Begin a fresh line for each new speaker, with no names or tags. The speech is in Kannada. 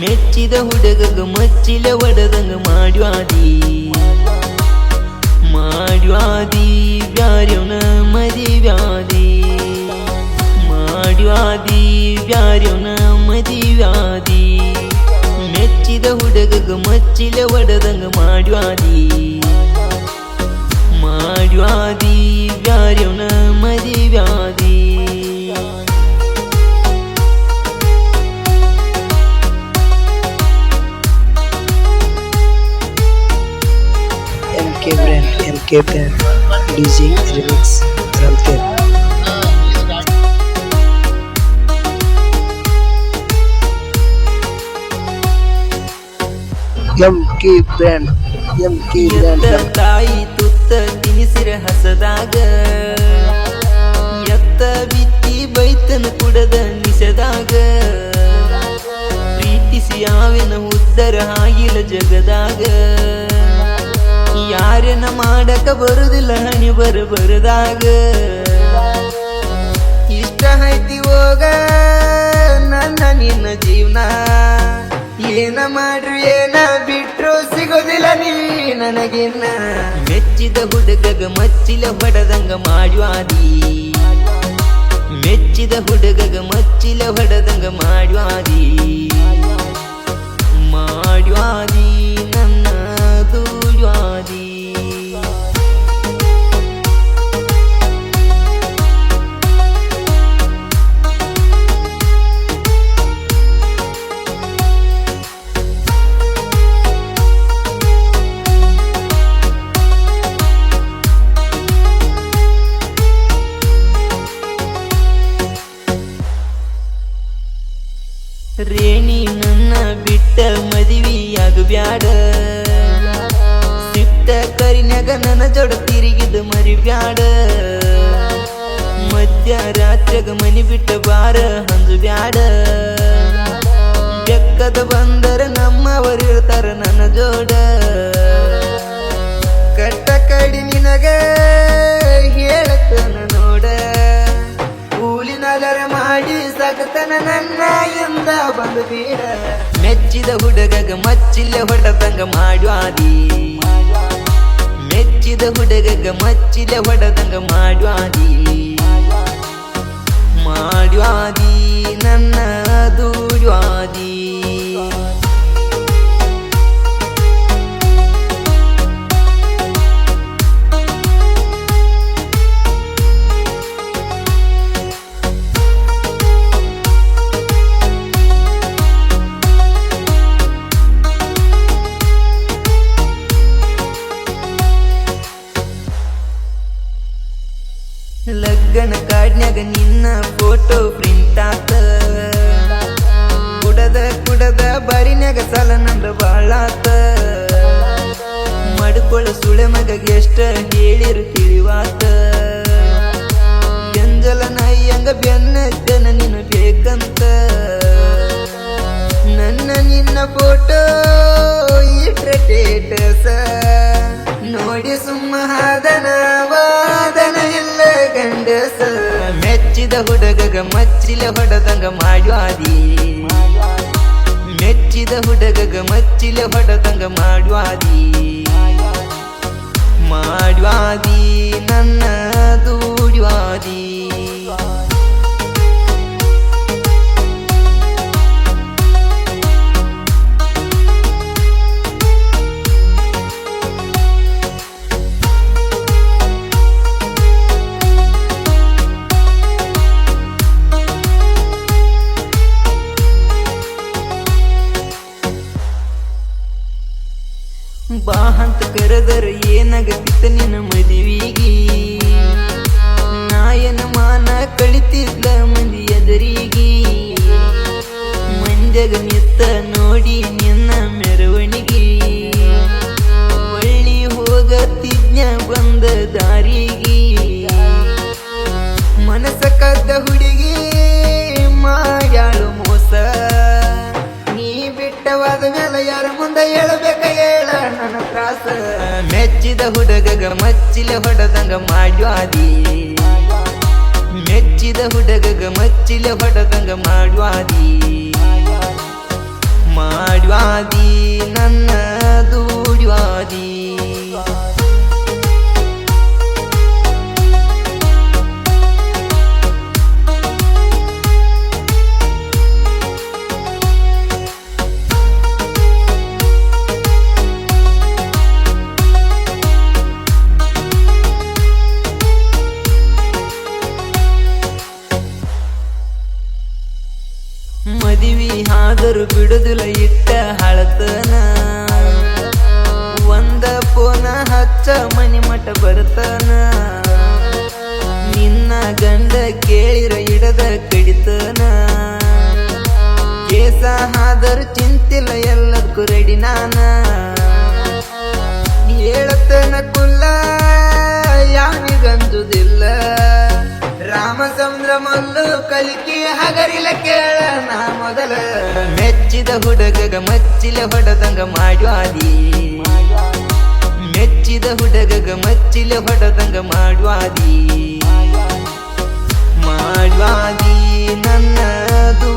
ಮೆಚ್ಚಿದ ಹುಡುಗಗ ಮಚ್ಚಿಲ ಒಡದಂಗ ಮಾಡ್ಯಾದಿ ಮಾಡ್ಯಾದಿ ಬ್ಯಾರ್ಯವನ ಮದಿವ್ಯಾದಿ. ಮಾಡ್ವಾದಿ ಬ್ಯಾರ್ಯವನ ಮದಿವ್ಯಾದಿ ಮೆಚ್ಚಿದ ಹುಡುಗಗ ಮಚ್ಚಿಲೆ ಒಡದಂಗ ಮಾಡ್ಯಾದಿ ಮಾಡ್ಯಾದಿ ಬ್ಯಾರ್ಯವನ ಮದಿವ್ಯಾದಿ
MK Brand, MK Brand, DJ Remix, Ramtir. MK brand
ಎತ್ತ ತಾಯಿ ತುತ್ತ ತಿನಿಸಿರ ಹಸದಾಗ. ಎತ್ತ ಬಿತ್ತಿ ಬೈತನ ಕುಡದ ನಿಸದಾಗ ಪ್ರೀತಿಸಿ ಯಾವೆನ ಉದ್ದರ ಆಗಿಲ್ಲ ಜಗದಾಗ. ಯಾರನ ಮಾಡಕ ಬರುದಿಲ್ಲ ಹಣಿ ಬರ ಬರದಾಗ. ಏನ ಮಾಡ್ರು, ಏನ ಬಿಟ್ರು ಸಿಗೋದಿಲ್ಲ ನೀ ನನಗಿನ್ನ. ಮೆಚ್ಚಿದ ಹುಡುಗಗ ಮಚ್ಚಿಲ ಹೊಡೆದಂಗ ಮಾಡುವಾದಿ ಮೆಚ್ಚಿದ ಹುಡುಗಗ ಮಚ್ಚಿಲ ಹೊಡೆದಂಗ ಮಾಡುವಾದಿ ಮಾಡ್ಯಾದಿ ಮರಿ ಬ್ಯಾಡ ಮಧ್ಯರಾತ್ರಿಗ ಮನಿ ಬಿಟ್ಟ ಬಾರ ಹಂಜು ಬ್ಯಾಡ ಬೆಕ್ಕದ ಬಂದರ ನಮ್ಮವರಿರ್ತಾರ ನನ್ನ ಜೋಡ. ಕಟ್ಟ ಕಡಿ ನಿನಗ ಹೇಳತನ ನೋಡ. ಕೂಲಿನದರ ಮಾಡಿ ಸಗತನ ನನ್ನ ಎಂದ ಬಂದು ಬೀಡ. ಮೆಚ್ಚಿದ ಹುಡುಗಗ ಮಚ್ಚಿಲ್ಲ ಹೊಡೆದಂಗ ಮಾಡ್ಯಾದಿ ಮೆಚ್ಚಿದ ಹುಡುಗಗ ಮಚ್ಚಿಲ ಹೊಡೆದಂಗ ಮಾಡ್ಯಾದಿ ಲಗ್ನ ಕಾಡ್ನ್ಯಾಗ ನಿನ್ನ ಫೋಟೋ ಪ್ರಿಂಟ್ ಆತ. ಕುಡದ ಕುಡದ ಬಾರಿನ್ಯಾಗ ಸಾಲ ನಂದ ಬಾಳಾತ ಮಡ್ಕೊಳ ಸುಳೆ ಮಗ ಎಷ್ಟ ಹೇಳಿರು ತಿಳಿವಾತ. ಎಂಜಲ ಹಂಗ ಬೆನ್ನ ನೀನು ಬೇಕಂತ. ನನ್ನ ನಿನ್ನ ಫೋಟೋ ಇಟ್ರ ಸ ನೋಡಿ ಸುಮ್ಮ ಹಾದನಾವ ಗಂಡಸ ಮೆಚ್ಚಿದ ಹುಡುಗಗ ಮಚ್ಚಿಲ ಹೊಡೆದಂಗ ಮಾಡುವಾದಿ. ಮೆಚ್ಚಿದ ಹುಡುಗಗ ಮಚ್ಚಿಲ ಹೊಡೆದಂಗ ಮಾಡುವಾದಿ. ಮಾಡುವಾದಿ ನನ್ನ ದೂಡ್ಯಾದಿ ಏನಾಗತ್ತಿತ್ತ ನಿನ್ನ ಮದುವಿಗೆ? ನಾಯನ ಮಾನ ಕಳಿತಿದ್ದ ಮಂದಿ ಎದರಿಗೆ ಮಂದ್ಯಾಗ ನಿತ್ತ ನೋಡಿ ನಿನ್ನ ಮೆರವಣಿಗೆ. ಒಳ್ಳಿ ಹೋಗತ್ತಿದ್ನ ಬಂದ ದಾರಿಗೆ. ಮನಸ ಕದ್ದ ಹುಡುಗಿ, ಮಾಡ್ಯಾಳು ಮೋಸ. ನೀ ಬಿಟ್ಟವಾದ ಮೇಲೆ ಯಾರ ಮುಂದೆ ಹೇಳಬೇಕ ಹೇಳ ನನ್ನ ತ್ರಾಸ. ಹುಡುಗಗ ಮಚ್ಚಿಲ ಹೊಡೆದಂಗ ಮಾಡ್ವಾದಿ ಮೆಚ್ಚಿದ ಹುಡುಗಗ ಮಚ್ಚಿಲ ಹೊಡೆದಂಗ ಮಾಡ್ವಾದಿ ಮಾಡ್ವಾದಿ ನನ್ನ ದೂಡ್ವಾದಿ ಆದರೂ ಬಿಡುದಿಲ್ಲ ಇಟ್ಟ ಹಳತನ. ಒಂದ ಪೋನ ಹಚ್ಚ ಮನಿ ಮಠ ಬರ್ತನ. ನಿನ್ನ ಗಂಡ ಕೇಳಿರ ಇಡದ ಕಡಿತನ. ಕೇಸ ಆದರೂ ಚಿಂತಿಲ್ಲ ಎಲ್ಲದಕ್ಕೂ ರೆಡಿ ನಾನ. ಮಲ್ಲು ಕಲಿಕೆ ಹಗರಿಲ ಕೇಳ, ನಾ ಮೊದಲ ಮೆಚ್ಚಿದ ಹುಡುಗಗ ಮಚ್ಚಿಲ ಹೊಡೆದಂಗ ಮಾಡ್ವಾದಿ. ಮೆಚ್ಚಿದ ಹುಡುಗಗ ಮಚ್ಚಿಲ ಹೊಡೆದಂಗ ಮಾಡ್ವಾದಿ. ಮಾಡ್ವಾದಿ ನನ್ನದು